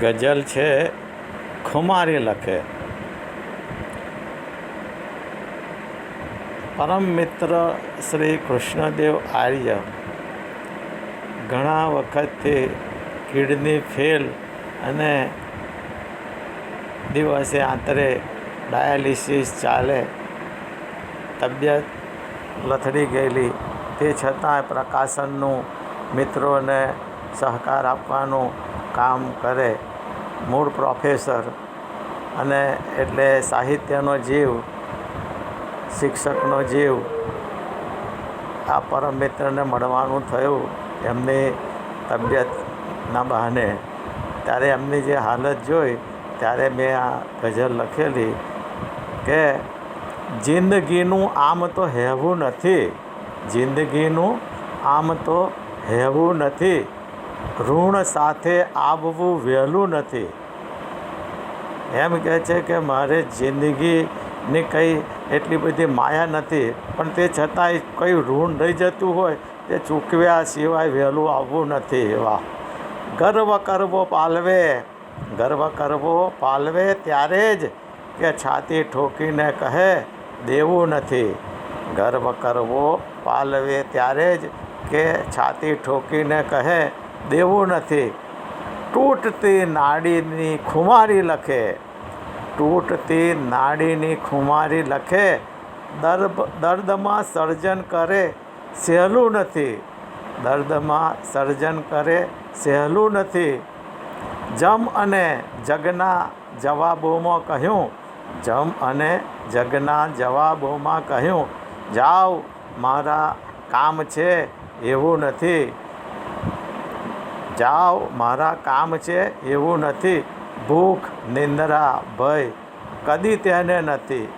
ગઝલ છે, ખુમારી લખે. પરમ મિત્ર શ્રી કૃષ્ણદેવ આર્ય, ઘણા વખતથી કિડની ફેલ અને દિવસે આંતરે ડાયાલિસિસ ચાલે, તબિયત લથડી ગયેલી. તે છતાંય પ્રકાશનનું મિત્રોને સહકાર આપવાનું કામ કરે, મૂળ પ્રોફેસર અને એટલે સાહિત્યનો જીવ, શિક્ષકનો જીવ, આ પરમ મિત્રને મળવાનું થયું એમની તબિયતના બહાને. ત્યારે એમની જે હાલત જોઈ, ત્યારે મેં આ ગઝલ લખેલી કે, જિંદગીનું આમ તો હેવું નથી, જિંદગીનું આમ તો હેવું નથી. ઋણ સાથે આવવું વહેલું નથી. એમ કહે છે કે મારે જિંદગીની કંઈ એટલી બધી માયા નથી, પણ તે છતાંય કંઈ ઋણ રહી જતું હોય તે ચૂકવ્યા સિવાય વહેલું આવવું નથી એવા. ગર્વ કરવો પાલવે, ગર્વ કરવો પાલવે ત્યારે જ કે છાતી ઠોકીને કહે, દેવું નથી. ગર્વ કરવો પાલવે ત્યારે જ કે છાતી ઠોકીને કહે દેવું નથી તૂટતી નાડીની ખુમારી લખે. તૂટતી નાડીની ખુમારી લખે. દર્દ દર્દમાં સર્જન કરે, સહેલું નથી. દર્દમાં સર્જન કરે, સહેલું નથી. જમ અને જગના જવાબોમાં કહ્યું. જમ અને જગના જવાબોમાં કહ્યું. જાઓ, મારા કામ છે, એવું નથી. જાઓ, મારા કામ છે એવું નથી. ભૂખ, નિંદ્રા, ભય. કદી તેને નથી.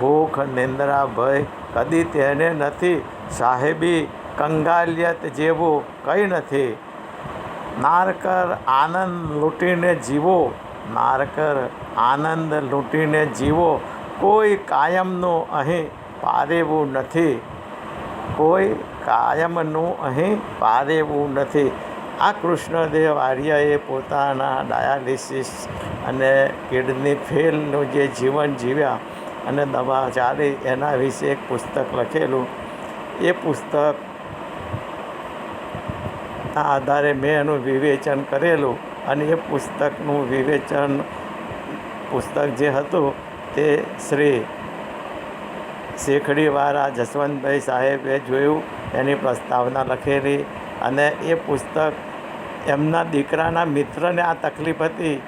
ભૂખ, નિંદ્રા, ભય. કદી તેને નથી. સાહેબી, કંગાલિયત જેવું કંઈ નથી. નારકર આનંદ લૂંટીને જીવો. નારકર આનંદ લૂંટીને જીવો. કોઈ કાયમનું અહીં પારેવું નથી. કોઈ કાયમનું અહીં પારેવું નથી. આ કૃષ્ણદેવ આર્યએ પોતાના ડાયાલિસિસ અને કિડની ફેલનું જે જીવન જીવ્યા અને દવા ચાલી એના વિશે એક પુસ્તક લખેલું. એ પુસ્તક ના આધારે મેં એનું વિવેચન કરેલું અને એ પુસ્તકનું વિવેચન પુસ્તક જે હતું તે શ્રી શેખડીવાળા જસવંતભાઈ સાહેબે જોયું, એની પ્રસ્તાવના લખેલી. અને એ પુસ્તક એમના દીકરાના મિત્રને આ તકલીફ હતી,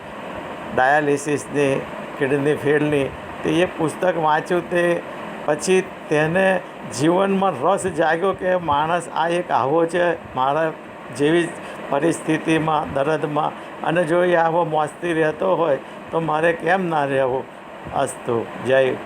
ડાયાલિસિસની, કિડની ફેલની, તે એ પુસ્તક વાંચ્યું તે પછી તેને જીવનમાં રસ જાગ્યો કે માણસ આ એક આવો છે, મારા જેવી પરિસ્થિતિમાં, દર્દમાં, અને જો એ આવો મોજથી રહેતો હોય તો મારે કેમ ના રહેવું? અસ્તુ. જય